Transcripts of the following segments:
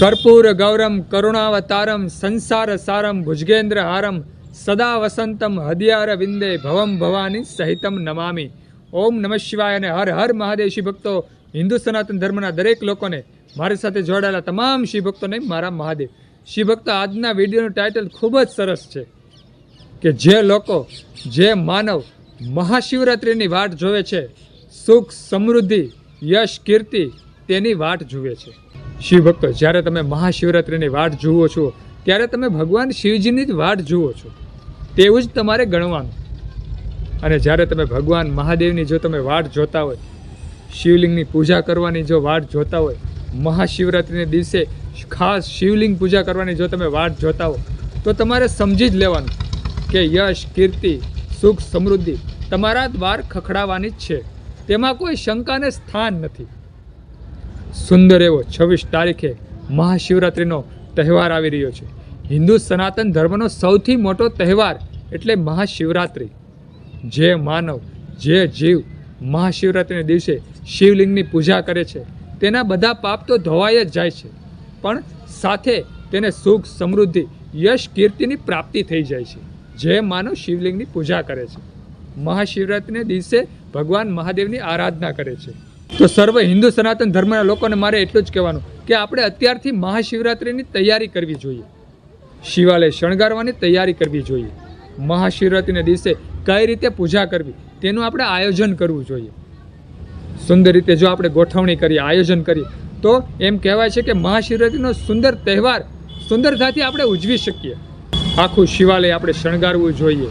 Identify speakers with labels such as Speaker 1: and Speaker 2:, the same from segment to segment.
Speaker 1: કર્પૂર ગૌરમ કરુણાવતારમ સંસાર સારમ ભુજગેન્દ્ર હારમ સદા વસંતમ હદિયાર વિંદે ભવમ ભવાની સહિતમ નમામી ઓમ નમઃ શિવાય અને હર હર મહાદેવ શિવ ભક્તો હિન્દુ સનાતન ધર્મના દરેક લોકોને મારી સાથે જોડાયેલા તમામ શિવ ભક્તોને મારા મહાદેવ। શિવ ભક્તો, આજના વિડીયોનું ટાઇટલ ખૂબ જ સરસ છે કે જે લોકો, જે માનવ મહાશિવરાત્રિની વાટ જોવે છે, સુખ સમૃદ્ધિ, યશ કીર્તિ, તેની વાટ જુએ છે। શિવ ભક્તો જ્યારે તમે મહાશિવરાત્રિની વાટ જુઓ છો, ત્યારે તમે ભગવાન શિવજીની જ વાટ જુઓ છો. તેવું જ તમારે ગણવાનું. અને જ્યારે તમે ભગવાન મહાદેવની જો તમે વાટ જોતા હોય, શિવલિંગની પૂજા કરવાની જો વાટ જોતા હોય, મહાશિવરાત્રિને દિવસે ખાસ શિવલિંગ પૂજા કરવાની જો તમે વાટ જોતા હો, તો તમારે સમજી જ લેવાનું કે યશ, કીર્તિ, સુખ, સમૃદ્ધિ તમારા દ્વાર ખખડાવવાની જ છે. તેમાં કોઈ શંકાને સ્થાન નથી. સુંદર એવો છવ્વીસ તારીખે મહાશિવરાત્રિનો તહેવાર આવી રહ્યો છે. હિન્દુ સનાતન ધર્મનો સૌથી મોટો તહેવાર એટલે મહાશિવરાત્રિ. જે માનવ, જે જીવ મહાશિવરાત્રિના દિવસે શિવલિંગની પૂજા કરે છે. તેના બધા પાપ તો ધોવાઈ જ જાય છે. પણ સાથે તેને સુખ, સમૃદ્ધિ, યશ, કીર્તિની પ્રાપ્તિ થઈ જાય છે. જે માનવ શિવલિંગની પૂજા કરે છે. મહાશિવરાત્રિના દિવસે ભગવાન મહાદેવની આરાધના કરે છે. તો સર્વ હિન્દુ સનાતન ધર્મના લોકોને મારે એટલું જ કહેવાનું કે આપણે અત્યારથી મહાશિવરાત્રિની તૈયારી કરવી જોઈએ. શિવાલય શણગારવાની તૈયારી કરવી જોઈએ. મહાશિવરાત્રિના દિવસે કઈ રીતે પૂજા કરવી તેનું આપણે આયોજન કરવું જોઈએ. સુંદર રીતે જો આપણે ગોઠવણી કરીએ આયોજન કરીએ તો એમ કહેવાય છે કે મહાશિવરાત્રિનો સુંદર તહેવાર સુંદરતાથી આપણે ઉજવી શકીએ. આખું શિવાલય આપણે શણગારવું જોઈએ.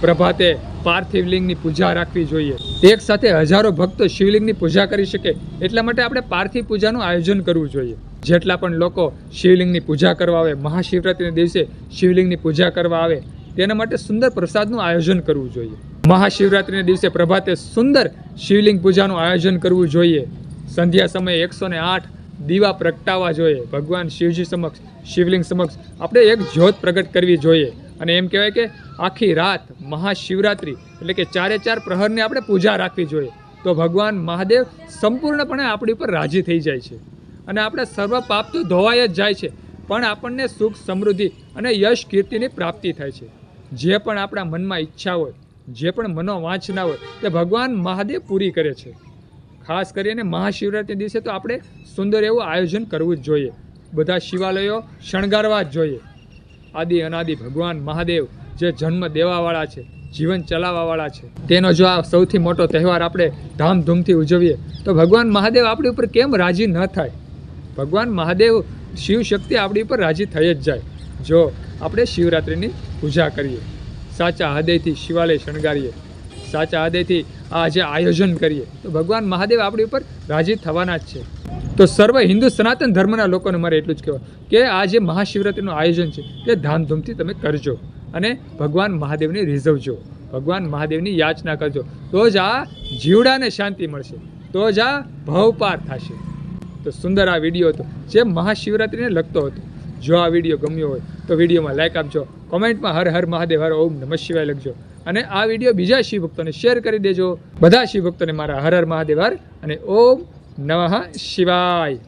Speaker 1: પ્રભાતે પાર્થિવ લિંગની પૂજા રાખવી જોઈએ. એક સાથે હજારો ભક્તો શિવલિંગની પૂજા કરી શકે, એટલા માટે આપણે પાર્થિવ પૂજાનું આયોજન કરવું જોઈએ. જેટલા પણ લોકો શિવલિંગની પૂજા કરવા આવે, મહાશિવરાત્રિના દિવસે શિવલિંગની પૂજા કરવા આવે, તેના માટે સુંદર પ્રસાદનું આયોજન કરવું જોઈએ. મહાશિવરાત્રિના દિવસે પ્રભાતે સુંદર શિવલિંગ પૂજાનું આયોજન કરવું જોઈએ. સંધ્યા સમયે એકસો ને આઠ દીવા પ્રગટાવવા જોઈએ. ભગવાન શિવજી સમક્ષ શિવલિંગ સમક્ષ આપણે એક જ્યોત પ્રગટ કરવી જોઈએ. અને એમ કહેવાય કે આખી રાત મહાશિવરાત્રિ, એટલે કે ચારે ચાર પ્રહરની આપણે પૂજા રાખવી જોઈએ. તો ભગવાન મહાદેવ સંપૂર્ણપણે આપણી ઉપર રાજી થઈ જાય છે. અને આપણે સર્વ પાપ તો ધોવાઈ જ જાય છે, પણ આપણને સુખ, સમૃદ્ધિ અને યશ કીર્તિની પ્રાપ્તિ થાય છે. જે પણ આપણા મનમાં ઈચ્છા હોય, જે પણ મનોવાંછના હોય, તે ભગવાન મહાદેવ પૂરી કરે છે. ખાસ કરીને મહાશિવરાત્રિ દિવસે તો આપણે સુંદર એવું આયોજન કરવું જ જોઈએ. બધા શિવાલયો શણગારવા જ જોઈએ. આદિ અનાદિ ભગવાન મહાદેવ જે જન્મ દેવાવાળા છે, જીવન ચલાવવાવાળા છે, તેનો જો આ સૌથી મોટો તહેવાર આપણે ધામધૂમથી ઉજવીએ, તો ભગવાન મહાદેવ આપણી ઉપર કેમ રાજી ન થાય? ભગવાન મહાદેવ શિવ શક્તિ આપણી ઉપર રાજી થઈ જ જાય, જો આપણે શિવરાત્રિની પૂજા કરીએ. સાચા હૃદયથી શિવાલય શણગારીએ, સાચા હૃદયથી આ જે આયોજન કરીએ, તો ભગવાન મહાદેવ આપણી ઉપર રાજી થવાના જ છે. તો સર્વ હિન્દુ સનાતન ધર્મના લોકોને મારે એટલું જ કહેવાય કે આ જે મહાશિવરાત્રિનું આયોજન છે, તે ધામધૂમથી તમે કરજો. અને ભગવાન મહાદેવને રીઝવજો. ભગવાન મહાદેવની યાચના કરજો. તો જ આ જીવડાને શાંતિ મળશે. તો જ આ ભવપાર થશે. તો સુંદર આ વીડિયો હતો. જે મહાશિવરાત્રિને લગતો હતો. જો આ વીડિયો ગમ્યો હોય, તો વિડીયોમાં લાઈક આપજો. કોમેન્ટમાં હર હર મહાદેવ, હર ઓમ નમઃ શિવાય લખજો. અને આ વીડિયો બીજા શિવભક્તોને શેર કરી દેજો. બધા શિવભક્તોને મારા હર હર મહાદેવ, હર અને ઓમ નમઃ શિવાય.